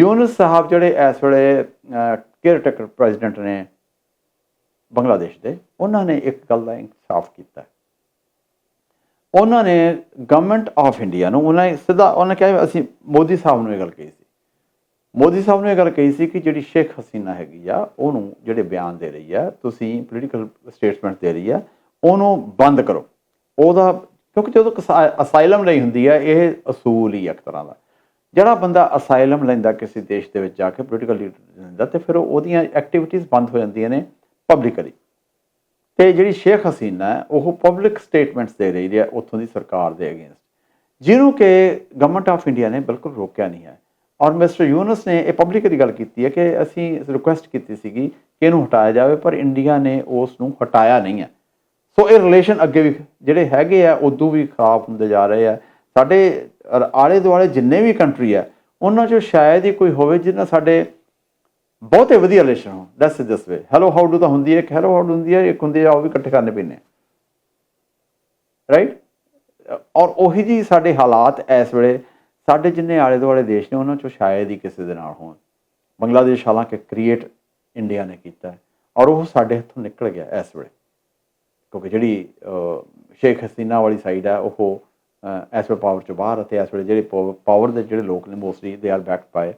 ਯੂਨਸ ਸਾਹਿਬ ਜਿਹੜੇ ਇਸ ਵੇਲੇ ਕੇਅਰ ਟੇਕਰ ਪ੍ਰੈਜ਼ੀਡੈਂਟ ਨੇ ਬੰਗਲਾਦੇਸ਼ ਦੇ, ਉਹਨਾਂ ਨੇ ਇੱਕ ਗੱਲ ਦਾ ਇਨਸਾਫ ਕੀਤਾ। ਉਹਨਾਂ ਨੇ ਗਵਰਨਮੈਂਟ ਆਫ ਇੰਡੀਆ ਨੂੰ, ਉਹਨਾਂ ਨੇ ਸਿੱਧਾ ਉਹਨਾਂ ਕਿਹਾ ਵੀ ਅਸੀਂ ਮੋਦੀ ਸਾਹਿਬ ਨੂੰ ਇਹ ਗੱਲ ਕਹੀ ਸੀ। ਮੋਦੀ ਸਾਹਿਬ ਨੇ ਇਹ ਗੱਲ ਕਹੀ ਸੀ ਕਿ ਜਿਹੜੀ ਸ਼ੇਖ ਹਸੀਨਾ ਹੈਗੀ ਆ, ਉਹਨੂੰ ਜਿਹੜੇ ਬਿਆਨ ਦੇ ਰਹੀ ਆ, ਤੁਸੀਂ ਪੋਲੀਟੀਕਲ ਸਟੇਟਮੈਂਟ ਦੇ ਰਹੀ ਆ, ਉਹਨੂੰ ਬੰਦ ਕਰੋ। ਉਹਦਾ, ਕਿਉਂਕਿ ਜਦੋਂ ਅਸਾਈਲਮ ਲਈ ਹੁੰਦੀ ਆ, ਇਹ ਅਸੂਲ ਹੀ ਇੱਕ ਤਰ੍ਹਾਂ ਦਾ। ਜਿਹੜਾ ਬੰਦਾ ਅਸਾਈਲਮ ਲੈਂਦਾ ਕਿਸੇ ਦੇਸ਼ ਦੇ ਵਿੱਚ ਜਾ ਕੇ ਪੋਲੀਟੀਕਲ ਲੀਡਰ ਲੈਂਦਾ ਤੇ ਫਿਰ ਉਹਦੀਆਂ ਐਕਟੀਵਿਟੀਜ਼ ਬੰਦ ਹੋ ਜਾਂਦੀਆਂ ਨੇ ਪਬਲਿਕਲੀ ਤੇ ਜਿਹੜੀ ਸ਼ੇਖ ਹਸੀਨਾ ਹੈ, ਉਹ ਪਬਲਿਕ ਸਟੇਟਮੈਂਟਸ ਦੇ ਰਹੀ ਹੈ ਉੱਥੋਂ ਦੀ ਸਰਕਾਰ ਦੇ ਅਗੇਂਸਟ ਜਿਹਨੂੰ ਕਿ ਗਵਰਨਮੈਂਟ ਆਫ ਇੰਡੀਆ ਨੇ ਬਿਲਕੁਲ ਰੋਕਿਆ ਨਹੀਂ ਹੈ। ਔਰ ਮਿਸਟਰ ਯੂਨਸ ਨੇ ਇਹ ਪਬਲਿਕਲੀ ਗੱਲ ਕੀਤੀ ਹੈ ਕਿ ਅਸੀਂ ਰਿਕੁਐਸਟ ਕੀਤੀ ਸੀਗੀ ਕਿ ਇਹਨੂੰ ਹਟਾਇਆ ਜਾਵੇ, ਪਰ ਇੰਡੀਆ ਨੇ ਉਸ ਨੂੰ ਹਟਾਇਆ ਨਹੀਂ ਹੈ। ਸੋ ਇਹ ਰਿਲੇਸ਼ਨ ਅੱਗੇ ਵੀ ਜਿਹੜੇ ਹੈਗੇ ਆ, ਉਦੋਂ ਵੀ ਖਰਾਬ ਹੁੰਦੇ ਜਾ ਰਹੇ ਆ। ਸਾਡੇ ਆਲੇ ਦੁਆਲੇ ਜਿੰਨੇ ਵੀ ਕੰਟਰੀ ਆ, ਉਹਨਾਂ 'ਚੋਂ ਸ਼ਾਇਦ ਹੀ ਕੋਈ ਹੋਵੇ ਜਿਹਨਾਂ ਸਾਡੇ ਬਹੁਤੇ ਵਧੀਆ ਰਿਲੇਸ਼ਨ ਹੋਣ। ਦੱਸ this way hello how do ਤਾਂ ਹੁੰਦੀ ਹੈ ਇੱਕ ਹੈਲੋ ਹਾਊ ਡੂ ਹੁੰਦੀ ਹੈ, ਇੱਕ ਹੁੰਦੀ ਆ ਉਹ ਵੀ ਇਕੱਠੇ ਕਰਨੇ ਪੈਂਦੇ ਰਾਈਟ ਔਰ ਉਹੀ ਜੀ ਸਾਡੇ ਹਾਲਾਤ ਇਸ ਵੇਲੇ, ਸਾਡੇ ਜਿੰਨੇ ਆਲੇ ਦੁਆਲੇ ਦੇਸ਼ ਨੇ, ਉਹਨਾਂ ਚੋਂ ਸ਼ਾਇਦ ਹੀ ਕਿਸੇ ਦੇ ਨਾਲ ਹੋਣ। ਬੰਗਲਾਦੇਸ਼ ਹਾਲਾਂਕਿ ਕ੍ਰੀਏਟ ਇੰਡੀਆ ਨੇ ਕੀਤਾ ਔਰ ਉਹ ਸਾਡੇ ਹੱਥੋਂ ਨਿਕਲ ਗਿਆ ਇਸ ਵੇਲੇ। ਕਿਉਂਕਿ ਜਿਹੜੀ ਸ਼ੇਖ ਹਸੀਨਾ ਵਾਲੀ ਸਾਈਡ ਹੈ ਉਹ ਇਸ ਵੇਲੇ ਪਾਵਰ ਤੋਂ ਬਾਹਰ ਅਤੇ ਇਸ ਵੇਲੇ ਜਿਹੜੇ ਪਾਵਰ ਦੇ ਜਿਹੜੇ ਲੋਕ ਨੇ mostly they are backed by